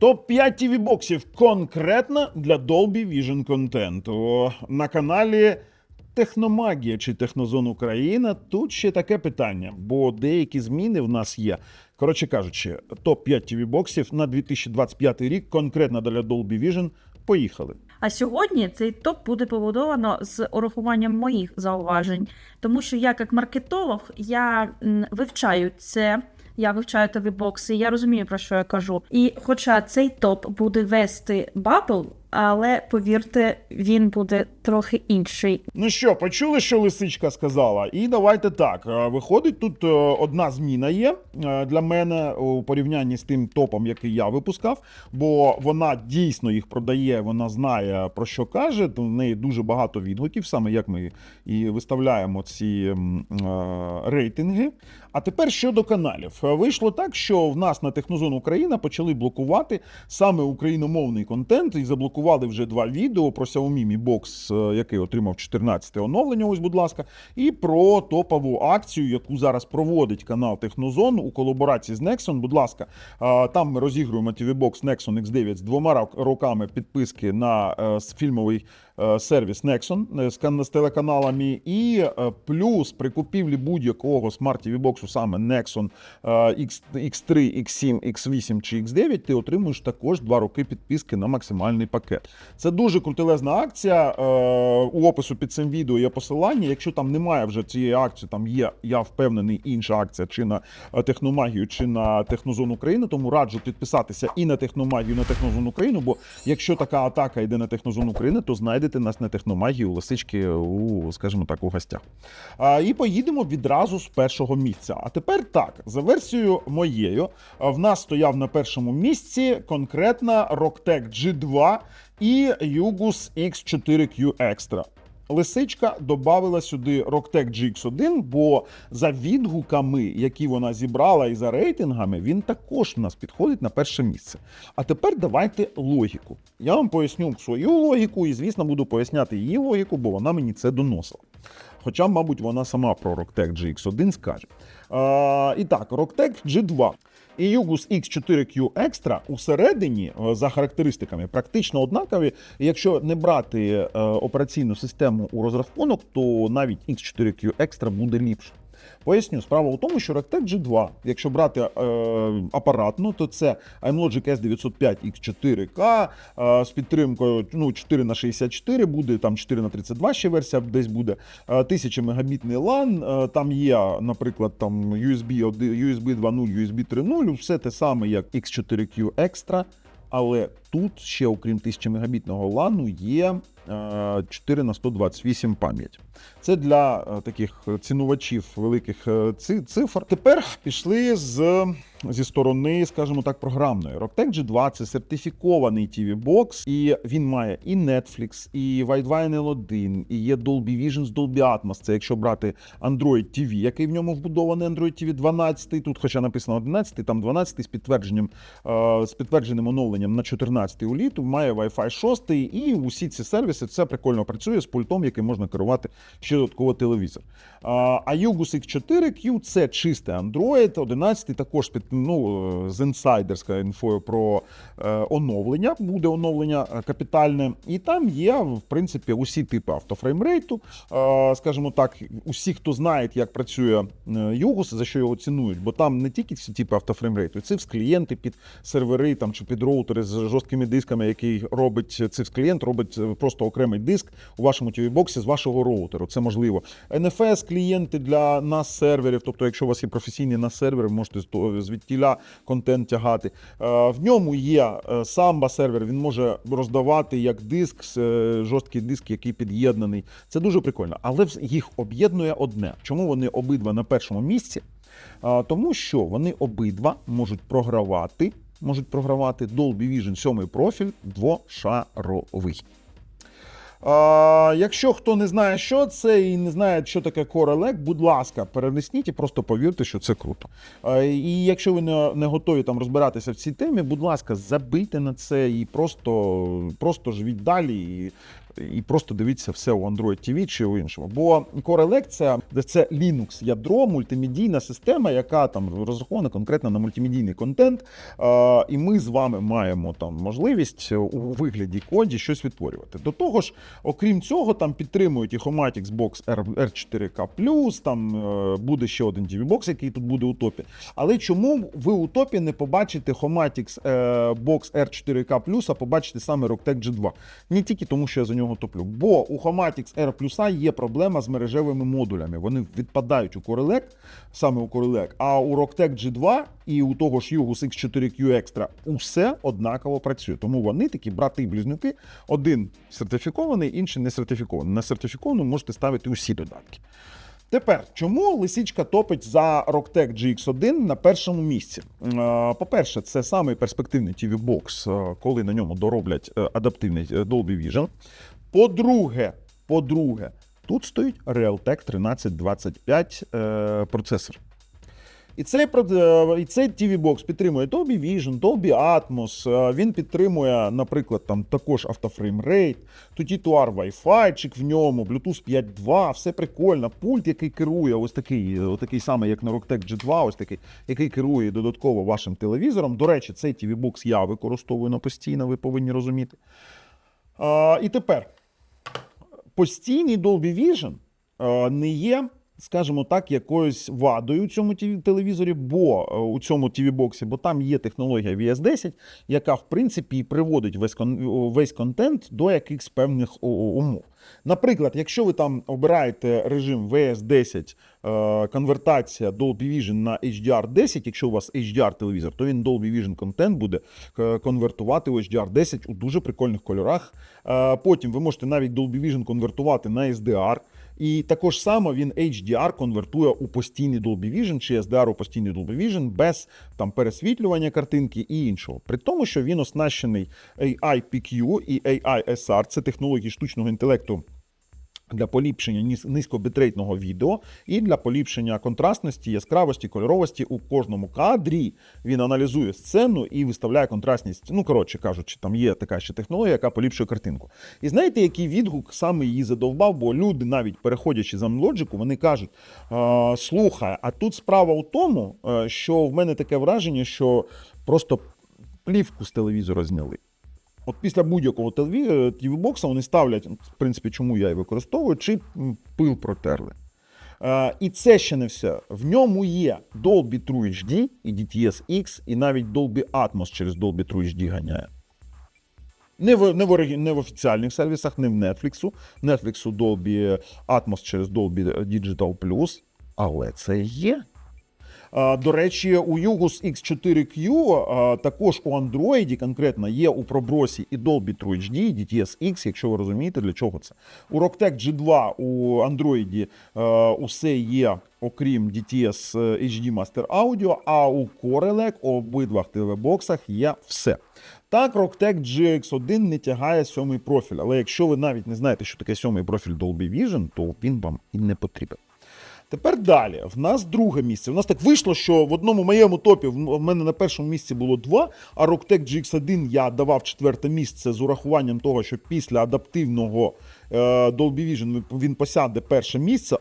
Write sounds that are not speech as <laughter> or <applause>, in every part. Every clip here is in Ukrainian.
Топ-5 tv боксів конкретно для Dolby Vision контенту на каналі Техномагія чи Технозон Україна. Тут ще таке питання, бо деякі зміни в нас є. Коротше кажучи, топ-5 tv боксів на 2025 рік конкретно для Dolby Vision. Поїхали. А сьогодні цей топ буде побудовано з урахуванням моїх зауважень, тому що я, як маркетолог, я вивчаю це. Я вивчаю тобі бокси, я розумію про що я кажу. І хоча цей топ буде вести бабл, але повірте, він буде трохи інший. Ну що, почули, що лисичка сказала? І давайте так. е, Виходить, тут е, одна зміна є е, для мене у порівнянні з тим топом, який я випускав, бо вона дійсно їх продає, вона знає про що каже. В неї дуже багато відгуків, саме як ми і виставляємо ці рейтинги. А тепер щодо каналів. Вийшло так, що в нас на Технозон Україна почали блокувати саме україномовний контент і заблокували вже два відео про Xiaomi Mi Box, е, який отримав 14-те оновлення. Ось, будь ласка, і про топову акцію, яку зараз проводить канал Технозон у колаборації з Nexon. Будь ласка, е, там ми розігруємо TV Box Nexon X9 з двома роками підписки на е, фільмовий сервіс Nexon е, з телеканалами. І е, плюс при купівлі будь-якого смарт TV боксу саме Nexon е, X, X3, X7, X8 чи X9, ти отримуєш також два роки підписки на максимальний пакет. Це дуже крутелезна акція. Е, У опису під цим відео є посилання. Якщо там немає вже цієї акції, там є, я впевнений, інша акція чи на е, Техномагію, чи на Технозон України. Тому раджу підписатися і на Техномагію, і на Технозон Україну. Бо якщо така атака йде на Технозон України, то знайдете нас на Техномагії у лисички, у, скажімо так, у гостях. А, і поїдемо відразу з першого місця. А тепер так, за версією моєю, в нас стояв на першому місці конкретно Rocktec G2 і Yugus X4Q Extra. Лисичка додавила сюди Rocktec GX1, бо за відгуками, які вона зібрала, і за рейтингами, він також у нас підходить на перше місце. А тепер давайте логіку. Я вам поясню свою логіку, і, звісно, буду поясняти її логіку, бо вона мені це доносила. Хоча, мабуть, вона сама про Rocktech GX1 скаже. А, і так, Rocktech G2 і Yugus X4Q Extra усередині е, за характеристиками практично однакові. Якщо не брати е, операційну систему у розрахунок, то навіть X4Q Extra буде ліпше. Поясню, справа у тому, що Rocktec G2, якщо брати е, апаратну, то це iMlogic S905 X4K е, з підтримкою ну, 4 на 64 буде, там 4 на 32 ще версія десь буде. Е, 1000 мегабітний LAN, е, там є, наприклад, там USB 1, USB 2.0, USB 3.0, все те саме, як X4Q Extra. Але тут ще, окрім 1000 мегабітного LAN, є 4 на 128 пам'ять. Це для е, таких цінувачів великих е, цифр. Тепер пішли з, зі сторони, скажімо так, програмної. Rocktec G2 це сертифікований TV Box, і він має і Netflix, і Widevine L1, і є Dolby Vision з Dolby Atmos. Це якщо брати Android TV, який в ньому вбудований Android TV 12, тут хоча написано 11, там 12 з підтвердженням е, з підтвердженим оновленням на 14 у літу, має Wi-Fi 6, і усі ці сервіси це прикольно працює з пультом, яким можна керувати ще додатково телевізор. А а Yugus X4Q це чистий Android, 11 також під ну, е, з інсайдерською інфою про е, оновлення. Буде оновлення е, капітальне, і там є в принципі усі типи автофреймрейту. Скажімо так, усі, хто знає, як працює Yugus, за що його цінують, бо там не тільки ці типи автофреймрейту, це клієнти під сервери там чи під роутери з жорсткими дисками, який робить цивс клієнт, робить просто окремий диск у вашому tv боксі з вашого роутеру. Це можливо. NFS клієнти для нас серверів. Тобто, якщо у вас є професійний нас сервер, ви можете з звідтіля контент тягати. Е, В ньому є е, Samba сервер, він може роздавати як диск, е, жорсткий диск, який під'єднаний. Це дуже прикольно. Але їх об'єднує одне. Чому вони обидва на першому місці? Тому що вони обидва можуть програвати, можуть програвати Dolby Vision 7 профіль двошаровий. А, якщо хто не знає, що це, і не знає, що таке корелек, будь ласка, перелисніть і просто повірте, що це круто. А, і якщо ви не, не готові там розбиратися в цій темі, будь ласка, забийте на це і просто, просто живіть далі. І і просто дивіться все у Android TV чи у іншому. Бо Core Elect це, Linux ядро, мультимедійна система, яка там розрахована конкретно на мультимедійний контент. І ми з вами маємо там можливість у вигляді коді щось відтворювати. До того ж, окрім цього, там підтримують і Homatics Box R- R4K+, там е, буде ще один DV-бокс, який тут буде у топі. Але чому ви у топі не побачите Homatics е, Box R4K+, а побачите саме Rocktech G2? Не тільки тому, що я за нього топлю. Бо у Homatics R є проблема з мережевими модулями. Вони відпадають у Corelec, саме у Corelec, а у Rocktech G2 і у того ж Yugus X4Q Extra усе однаково працює. Тому вони такі брати-близнюки. Один сертифікований, інший не сертифікований. На сертифіковану можете ставити усі додатки. Тепер, чому лисичка топить за Rocktech GX1 на першому місці? Е, По-перше, це самий перспективний TV-бокс, е, коли на ньому дороблять е, адаптивний Dolby Vision. По-друге, по-друге, тут стоїть Realtek 1325 е, процесор. І цей, е, і цей TV-бокс підтримує Dolby Vision, Dolby Atmos, е, він підтримує, наприклад, там також автофреймрейт, тут R Wi-Fi в ньому, Bluetooth 5.2, все прикольно. Пульт, який керує, ось такий, е, такий самий, як на Rocktech G2, ось такий, який керує додатково вашим телевізором. До речі, цей TV-бокс я використовую на постійно, ви повинні розуміти. А, і тепер постійний Dolby Vision е, не є, скажімо так, якоюсь вадою у цьому телевізорі, бо е, у цьому TV-боксі, бо там є технологія VS10, яка в принципі приводить весь, кон- весь контент до якихось певних умов. Наприклад, якщо ви там обираєте режим VS10, е, конвертація Dolby Vision на HDR10, якщо у вас HDR телевізор, то він Dolby Vision контент буде е, конвертувати у HDR10 у дуже прикольних кольорах. Е, Потім ви можете навіть Dolby Vision конвертувати на SDR. І також само він HDR конвертує у постійний Dolby Vision чи SDR у постійний Dolby Vision без там пересвітлювання картинки і іншого. При тому, що він оснащений AI-PQ і AI-SR, це технології штучного інтелекту для поліпшення низ- низькобітрейтного відео і для поліпшення контрастності, яскравості, кольоровості у кожному кадрі. Він аналізує сцену і виставляє контрастність. Ну, коротше кажучи, там є така ще технологія, яка поліпшує картинку. І знаєте, який відгук саме її задовбав? Бо люди, навіть переходячи за Logic, вони кажуть: «Е, слухай, а тут справа у тому, е, що в мене таке враження, що просто плівку з телевізора зняли. От після будь-якого TV-бокса вони ставлять, в принципі, чому я і використовую, чи пил протерли. Е, і це ще не все. В ньому є Dolby True HD і DTS X, і навіть Dolby Atmos через Dolby True HD ганяє. Не в, не, в, не в офіціальних сервісах, не в Netflix. Netflix Dolby Atmos через Dolby Digital Plus, але це є. До речі, у Yugus X4Q також у Android конкретно є у пробросі і Dolby True HD, і DTS X, якщо ви розумієте, для чого це. У Rocktech G2 у Android усе є, окрім DTS HD Master Audio, а у Corelec у обидвах телебоксах є все. Так, Rocktech GX1 не тягає сьомий профіль, але якщо ви навіть не знаєте, що таке сьомий профіль Dolby Vision, то він вам і не потрібен. Тепер далі. В нас друге місце. У нас так вийшло, що в одному моєму топі в мене на першому місці було два, а Rocktech GX1 я давав четверте місце з урахуванням того, що після адаптивного е, Dolby Vision він посяде перше місце.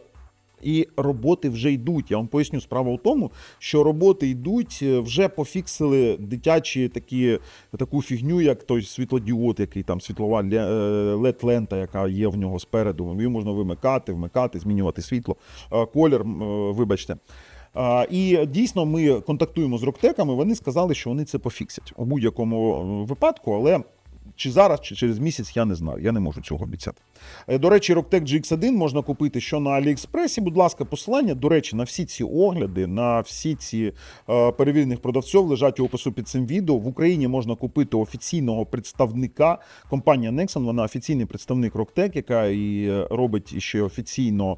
І роботи вже йдуть. Я вам поясню, справа в тому, що роботи йдуть, е, вже пофіксили дитячі такі, таку фігню, як той світлодіод, який там світлова led лента яка є в нього спереду. Її можна вимикати, вмикати, змінювати світло, е, колір, е, вибачте. І дійсно ми контактуємо з роктеками. Вони сказали, що вони це пофіксять у будь-якому е, випадку, але чи зараз, чи через місяць, я не знаю. Я не можу цього обіцяти. Е, До речі, Rocktech GX1 можна купити що на AliExpress. Будь ласка, посилання, до речі, на всі ці огляди, на всі ці е, перевірених продавців лежать у опису під цим відео. В Україні можна купити офіційного представника. Компанія Nexon, вона офіційний представник Rocktech, яка і е, робить ще офіційно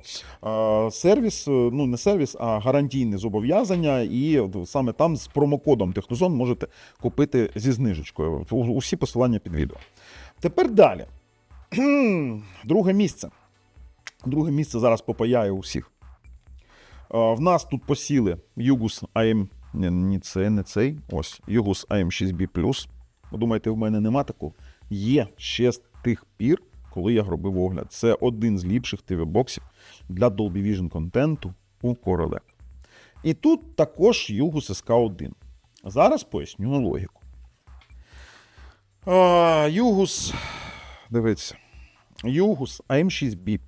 сервіс, ну не сервіс, а гарантійне зобов'язання. І саме там з промокодом Технозон можете купити зі знижечкою. Усі посилання під відео. Тепер далі. Друге місце. Друге місце зараз попаяє усіх. В нас тут посіли Югус AM. Ні, ні, це не цей. Ось Югус AM6B. Ви думаєте, в мене нема такого? Є ще з тих пір, коли я робив огляд. Це один з ліпших TV-боксів для Dolby Vision контенту у Corelec. І тут також Yugus SK1. Зараз поясню логіку. Югус, дивіться, Югус AM6B+.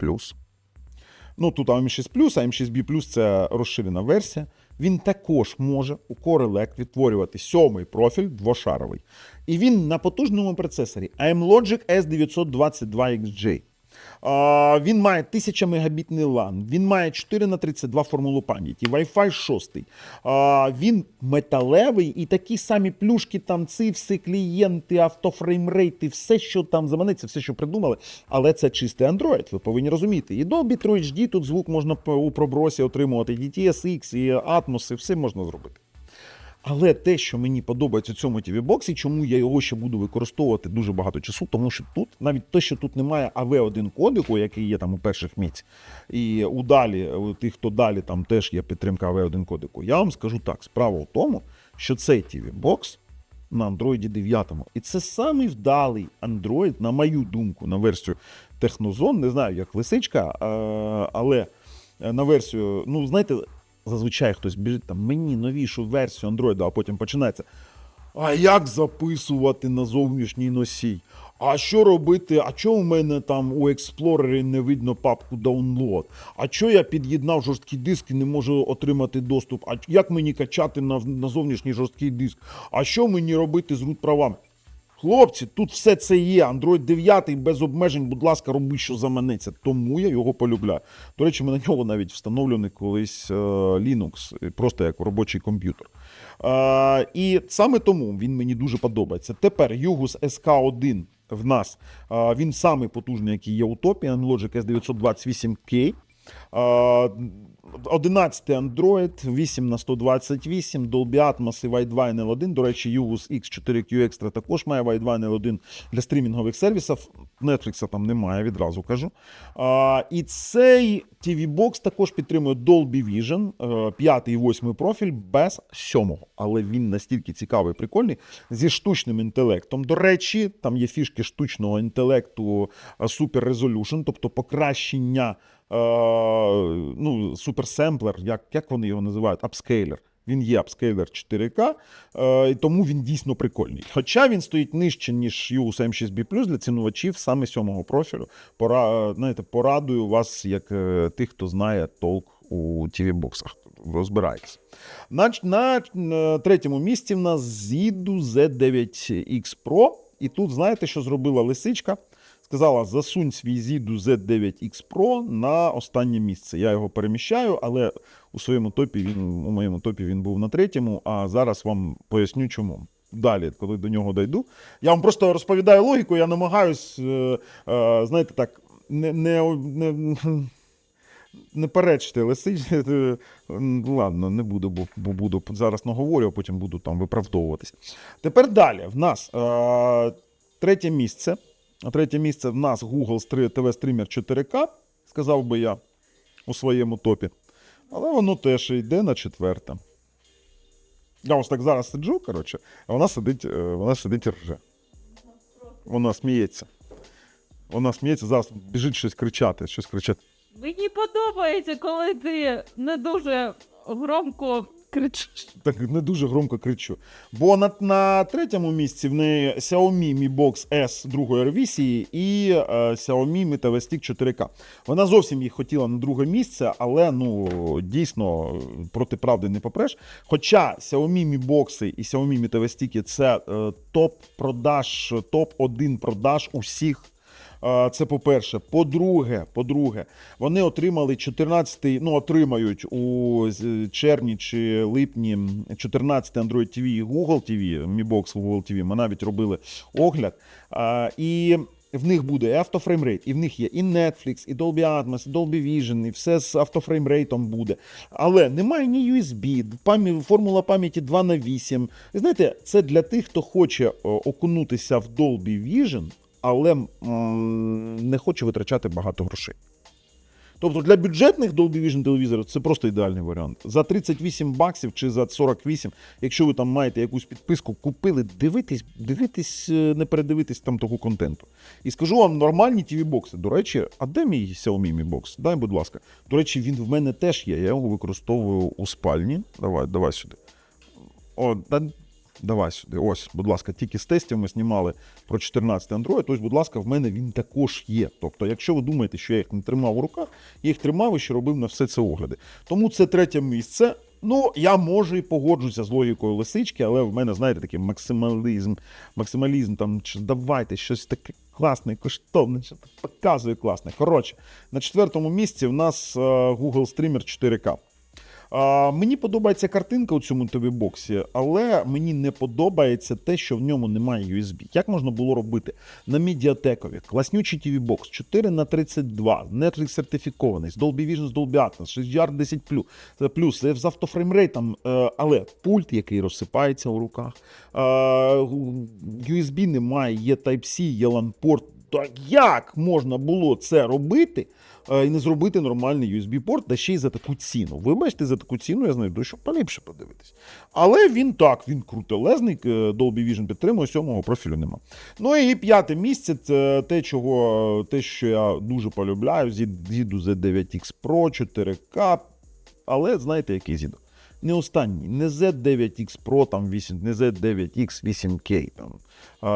Ну, тут АМ6, АМ6B це розширена версія. Він також може у Corelec відтворювати сьомий профіль двошаровий. І він на потужному процесорі AMLogic S922XJ. Він має 1000 мегабітний LAN, він має 4 на 32 формулу пам'яті, Wi-Fi 6. Він металевий і такі самі плюшки, там цифси, клієнти, автофреймрейти, все, що там заманиться, все, що придумали. Але це чистий Android, ви повинні розуміти. І Dolby 3 HD, тут звук можна у пробросі отримувати, DTSX, і Atmos, і все можна зробити. Але те, що мені подобається у цьому TV-боксі, чому я його ще буду використовувати дуже багато часу, тому що тут навіть те, що тут немає AV1 кодику, який є там у перших місць, і у далі, у тих, хто далі, там теж є підтримка AV1 кодику. Я вам скажу так: справа в тому, що цей TV-бокс на Android 9. І це самий вдалий Android, на мою думку, на версію Technozone, не знаю, як лисичка, але на версію, ну знаєте, зазвичай хтось біжить там мені новішу версію Android, а потім починається. А як записувати на зовнішній носій? А що робити? А чого у мене там у Explorer не видно папку download? А чого я під'єднав жорсткий диск і не можу отримати доступ? А як мені качати на, на зовнішній жорсткий диск? А що мені робити з root правами? Хлопці, тут все це є. Android 9 без обмежень, будь ласка, роби, що заманеться. Тому я його полюбляю. До речі, ми на нього навіть встановлений колись е, Linux, е, просто як робочий комп'ютер. Е, і саме тому він мені дуже подобається. Тепер Yugus SK1 в нас. він самий потужний, який є у топі. Logic S928K. Е, 11 Android, 8 на 128, Dolby Atmos і Wi-Fi N1. До речі, Yugus X4Q Extra також має Wi-Fi N1 для стрімінгових сервісів. Netflix там немає, відразу кажу. А, і цей TV-бокс також підтримує Dolby Vision, е, 5 і 8 профіль без 7. Але він настільки цікавий, прикольний, зі штучним інтелектом. До речі, там є фішки штучного інтелекту е, Super Resolution, тобто покращення е, ну, суперсемплер, як, як вони його називають, апскейлер. Він є апскейлер 4К, е, і тому він дійсно прикольний. Хоча він стоїть нижче, ніж UUS M6B+, для цінувачів саме сьомого профілю. Пора, е, знаєте, порадую вас, як е, тих, хто знає толк у TV-боксах. Розбирайтесь. На, на, на третьому місці в нас Zidu Z9X Pro. І тут знаєте, що зробила лисичка? Сказала, засунь свій Zidu Z9X Pro на останнє місце. Я його переміщаю, але у своєму топі він у моєму топі він був на третьому. А зараз вам поясню, чому. Далі, коли до нього дойду. Я вам просто розповідаю логіку, я намагаюсь, е, е, знаєте, так, не, не, не, не перечити лисичці. Е, Ладно, не буду, бо, бо буду зараз наговорю, а потім буду там виправдовуватися. Тепер далі. В нас е, третє місце. Третє місце в нас Google TV стрімер 4К, сказав би я у своєму топі. Але воно теж йде на четверте. Я ось так зараз сиджу, коротше, а вона сидить, е, вона сидить і рже. Вона сміється. Вона сміється, зараз біжить щось кричати, щось кричати. Мені подобається, коли ти не дуже громко кричиш. Так не дуже громко кричу. Бо на, на третьому місці в неї Xiaomi Mi Box S другої ревізії і е, Xiaomi Mi TV Stick 4K. Вона зовсім їх хотіла на друге місце, але ну дійсно проти правди не попреш. Хоча Xiaomi Mi Box і Xiaomi Mi TV Stick це е, топ-продаж, топ-1 продаж усіх. Це по-перше. По-друге, по-друге, вони отримали 14-й, ну отримають у червні чи липні 14 Android TV і Google TV, Mi Box Google TV. Ми навіть робили огляд. І в них буде і автофреймрейт, і в них є і Netflix, і Dolby Atmos, і Dolby Vision, і все з автофреймрейтом буде. Але немає ні USB, пам'ять, формула пам'яті 2 на 8. Ви знаєте, це для тих, хто хоче окунутися в Dolby Vision, але не хоче витрачати багато грошей. Тобто для бюджетних Dolby Vision телевізорів це просто ідеальний варіант. За 38 баксів чи за 48, якщо ви там маєте якусь підписку, купили, дивитесь, дивитесь, е, не передивитесь там того контенту. І скажу вам, нормальні tv бокси До речі, а де мій Xiaomi Mi Box? Дай, будь ласка. До речі, він в мене теж є. Я його використовую у спальні. Давай, давай сюди. О, давай сюди. Ось, будь ласка, тільки з тестів ми знімали про 14 Android. Ось, будь ласка, в мене він також є. Тобто, якщо ви думаєте, що я їх не тримав у руках, я їх тримав і ще робив на все це огляди. Тому це третє місце. Ну, я може і погоджуся з логікою лисички, але в мене, знаєте, такий максималізм, максималізм, там чи давайте щось таке класне, коштовне, що показує класне. Коротше, на четвертому місці в нас е, Google Streamer 4K. А, мені подобається картинка у цьому ТВ-боксі, але мені не подобається те, що в ньому немає USB. Як можна було робити на медіатекові? Класнючий TV-бокс 4 на 32 Netflix сертифікований, з Dolby Vision, з Dolby Atmos, HDR 10 плюс, це з автофреймрейтом, е, але пульт, який розсипається у руках. е, USB немає, є Type-C, є LAN-порт. Так як можна було це робити е, і не зробити нормальний USB-порт, та ще й за таку ціну? Вибачте, за таку ціну я знайду, що поліпше подивитись. Але він так, він крутелезний, е, Dolby Vision підтримує, сьомого профілю нема. Ну і п'яте місце це те, чого, те, що я дуже полюбляю, Zidu Z9X Pro 4K. Але знаєте, який Zidu? Не останній, не Z9X Pro, там 8, не Z9X 8K, там,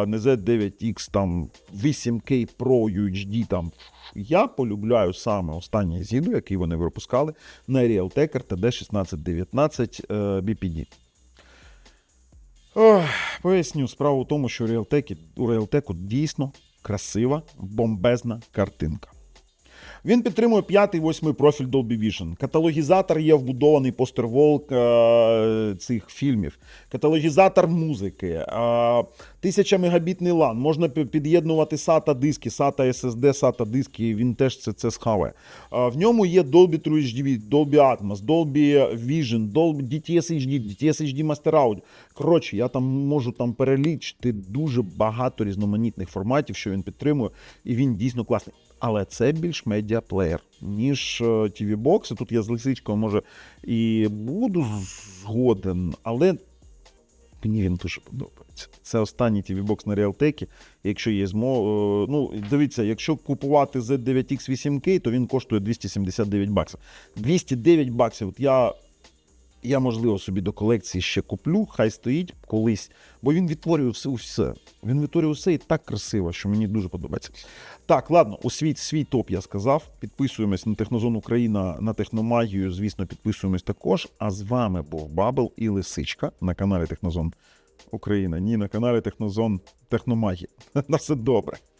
не Z9X там 8K Pro UHD. Там. Я полюбляю саме останній зіду, який вони випускали на Realtek RTD 1619 е, BPD. Ох, поясню, справа в тому, що у Realtek, у Realtek дійсно красива, бомбезна картинка. Він підтримує п'ятий, восьмий профіль Dolby Vision. Каталогізатор є вбудований постервол е, цих фільмів. Каталогізатор музики. Е, 1000 мегабітний LAN. Можна під'єднувати SATA диски, SATA SSD, SATA диски. Він теж це, це схаває. Е, в ньому є Dolby True HD, Dolby Atmos, Dolby Vision, Dolby DTS HD, DTS HD Master Audio. Коротше, я там можу там перелічити дуже багато різноманітних форматів, що він підтримує, і він дійсно класний. Але це більш медіаплеєр, ніж е, TV Box. Тут я з лисичкою, може, і буду згоден, але мені він дуже подобається. Це останній TV Box на Realtek. Якщо є змо... е, Ну, дивіться, якщо купувати Z9X 8K, то він коштує 279 баксів. 209 баксів. От я я, можливо, собі до колекції ще куплю, хай стоїть колись, бо він відтворює все. все. Він відтворює все і так красиво, що мені дуже подобається. Так, ладно, у свій, свій топ я сказав. Підписуємось на Технозон Україна, на Техномагію. Звісно, підписуємось також. А з вами був Бабл і Лисичка на каналі Технозон Україна. Ні, на каналі Технозон Техномагія. <laughs> На все добре.